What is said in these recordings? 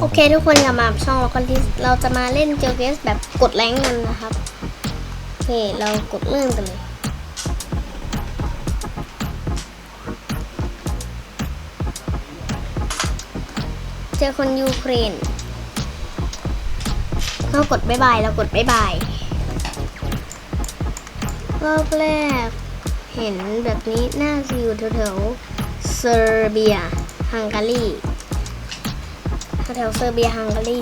โอเคทุกคนกลับมาช่องเราคอนทิสเราจะมาเล่นเจอเกสแบบกดแรงกันนะครับโอเคเรากดเริ่มกันเลยเจอคนยูเครนเรากดบายบายเรากดบายบายรอบแรกเห็นแบบนี้น่าจะอยู่แถวๆเซอร์เบียฮังการี แถวเซอร์เบียฮังการี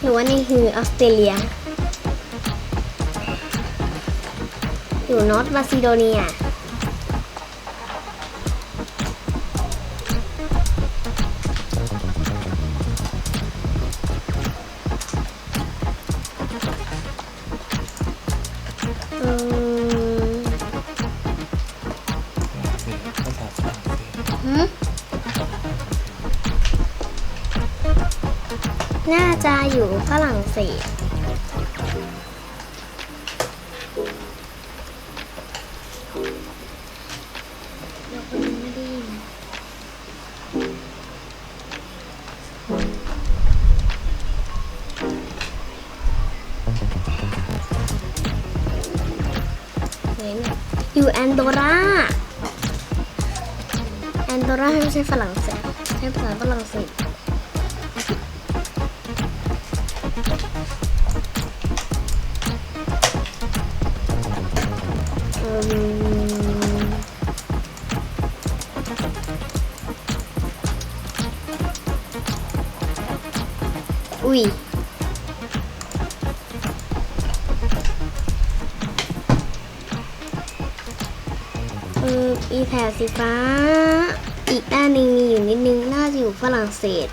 หรือว่านี่คือออสเตรเลีย อยู่นอร์ทมาซิโดเนีย จะอยู่ฝรั่งเศสอยู่แอนโดราแอนโดราไม่ใช่ฝรั่งเศสใช้ภาษาฝรั่งเศส อออีแถบสีฟ้า อีกด้านหนึ่งมีอยู่นิดนึง น่าจะอยู่ฝรั่งเศส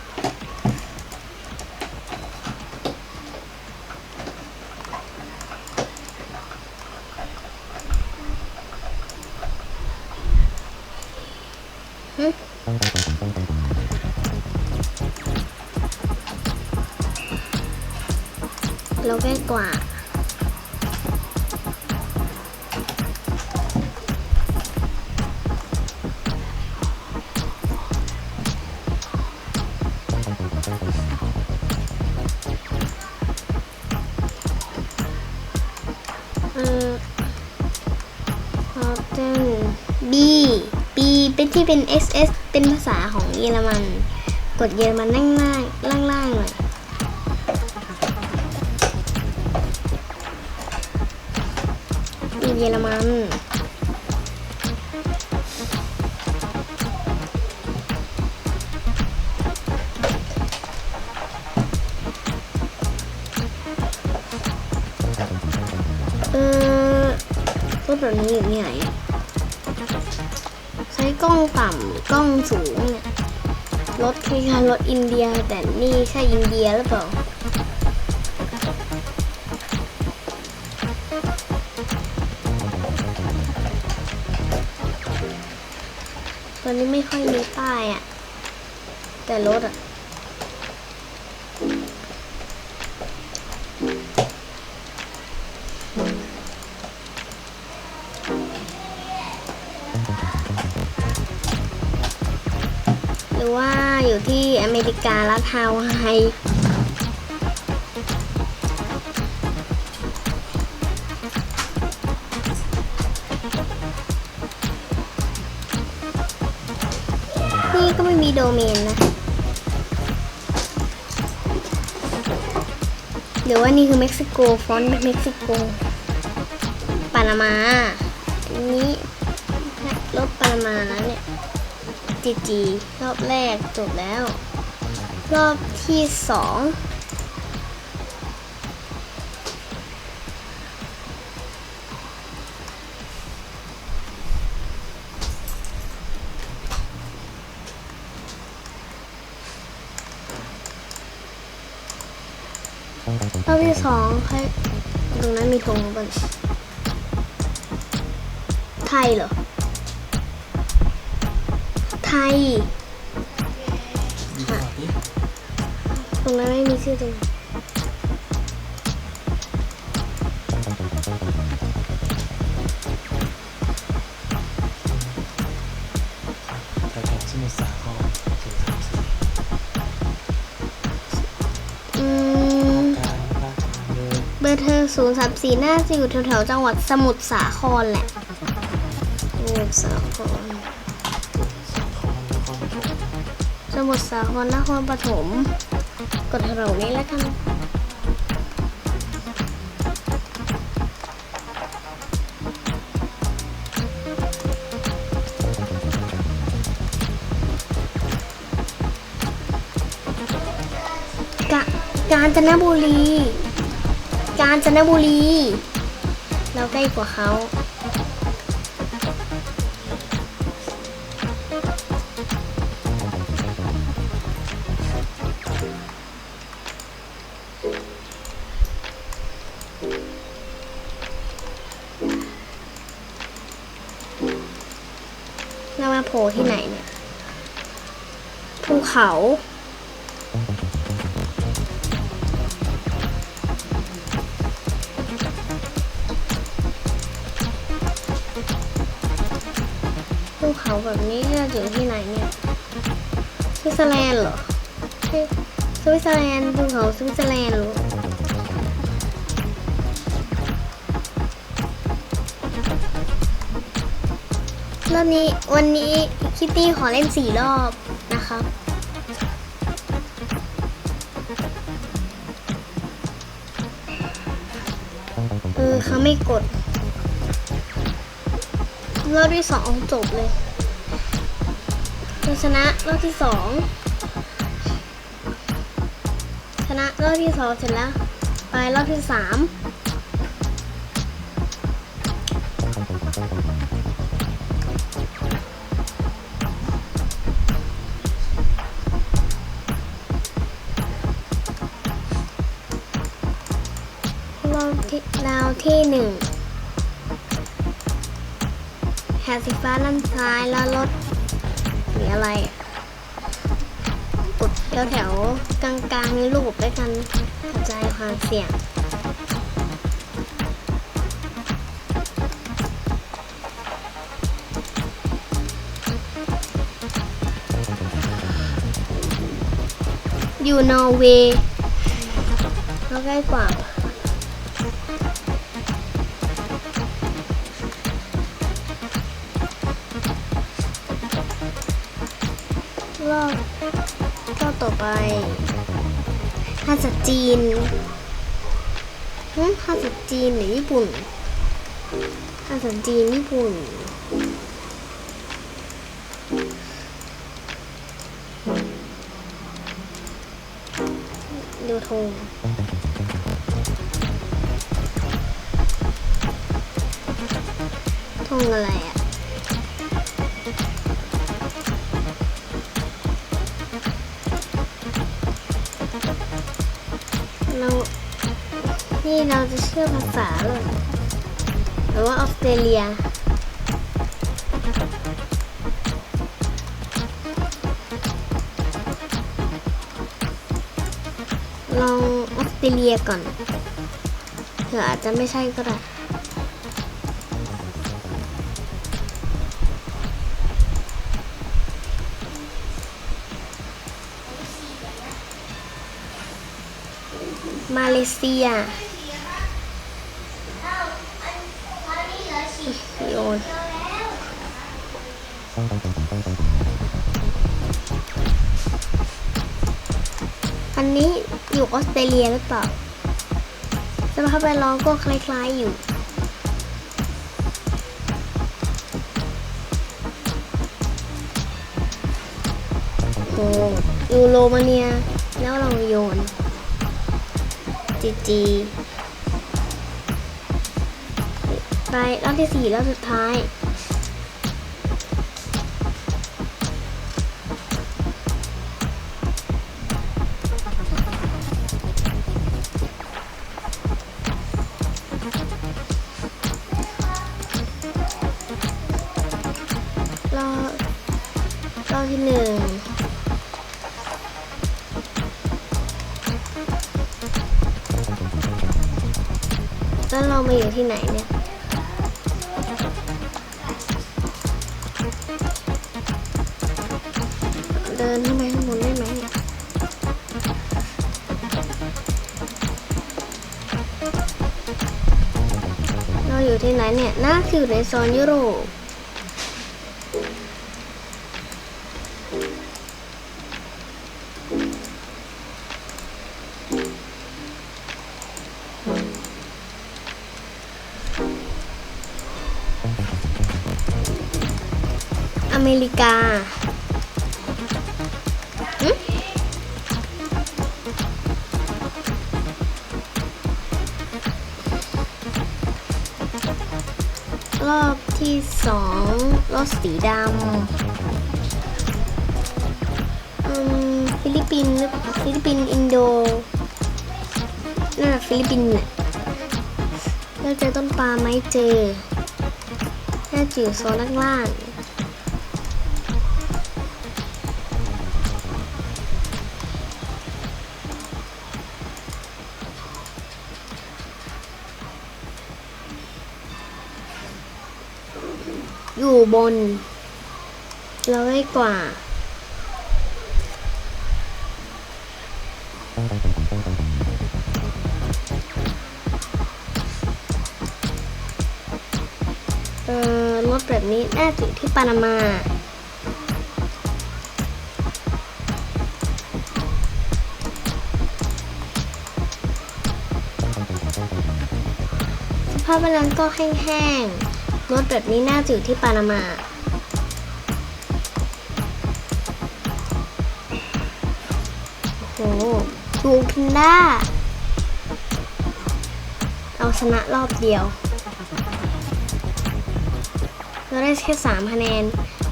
เราใกล้กว่า เออฮอเทน B B เป็นที่เป็น SS เป็นภาษาของเยอรมัน กดเยอรมันล่างล่างล่างล่างหน่อยอีเยอรมัน รถแบบนี้อยู่ที่ไหน ใช้กล้องต่ำกล้องสูงเนี่ยรถคล้ายๆรถอินเดียแต่นี่ใช่อินเดียหรือเปล่าตอนนี้ไม่ค่อยมีป้ายอะแต่รถอะ อยู่ที่อเมริการัฐฮาวายนี่ก็ไม่มีโดเมนนะหรือว่านี่คือเม็กซิโก ฟอนต์เม็กซิโก ปานามา อันนี้รถปานามานะเนี่ย จีจีรอบแรกจบแล้ว รอบที่สองรอบที่สองใครตรงนั้นมีธงบนไทยเหรอ ภัยมีะนี้ตรงนั้นไม่มีชื่อตรงไหนแต่สมุทรสาครเเบอร์เธอศูนย์สามสี่น่าจะอยู่แถวๆจังหวัดสมุทรสาครแหละสมุทรสาคร สมุทรสาครนครปฐมกดแถวนี้แล้วกันกากาญจนบุรี กาญจนบุรี เราใกล้กว่าเขา ที่ไหนเนี่ยภูเขา ภูเขาแบบนี้เราอยู่ที่ไหนเนี่ยสวิตเซอร์แลนด์เหรอสวิตเซอร์แลนด์ภูเขาสวิตเซอร์แลนด์หรอ รอบนี้วันนี้คิตตี้ขอเล่นสี่รอบนะครับเออเขาไม่กด รอบที่สองจบเลยชนะรอบที่สองชนะรอบที่สองเสร็จแล้ว ไปรอบที่สาม ที่ราวที่หนึ่งแถบสีฟ้าด้านซ้ายแล้วรถหรืออะไรอะกดแถวๆกลางๆรูปด้วยกันกระจายความเสี่ยงอยู่นอร์เวย์เราใกล้กว่า รอบรอบต่อไปภาษาจีนหึภาษาจีนหรือญี่ปุ่นภาษาจีนญี่ปุ่นดูธงธงอะไรอะ ชื่อภาษาเลยหรือว่าออสเตรเลียลองออสเตรเลียก่อนเผื่ออาจจะไม่ใช่ก็ได้มาเลเซียโยน อันนี้อยู่ออสเตรเลียหรือเปล่าสภาพแวดล้อมก็คล้ายๆอยู่ โอ้อยู่โรมาเนีย แล้วเราโยน จีจีไปรอบที่สี่รอบสุดท้าย รอที่หนึ่งแล้วเรามาอยู่ที่ไหนเนี่ยเดินขึ้นไปข้างบนได้ไหมเนี่ยอยู่ที่ไหนเนี่ยน่าจะอยู่ในโซนยุโรป อเมริการอบที่สองรถสีดำอืมฟิลิปปินส์หรือฟิลิปปินส์อินโดน่าจะฟิลิปปินส์แหละเราเจอต้นปลาไหมเจอน่าจะอยู่โซนล่าง อยู่บน เราได้กว่า เออรถแบบนี้น่าจะที่ปานามาสภาพแวดล้อมก็แห้งๆ รถแบบนี้น่าจะอยู่ที่ปานามาโอ้โหดูคินด้าเอาชนะรอบเดียว เราได้แค่สามคะแนน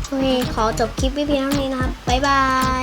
โอเค ขอจบคลิปว้เพียงเท่านี้นะครับ บ๊ายบาย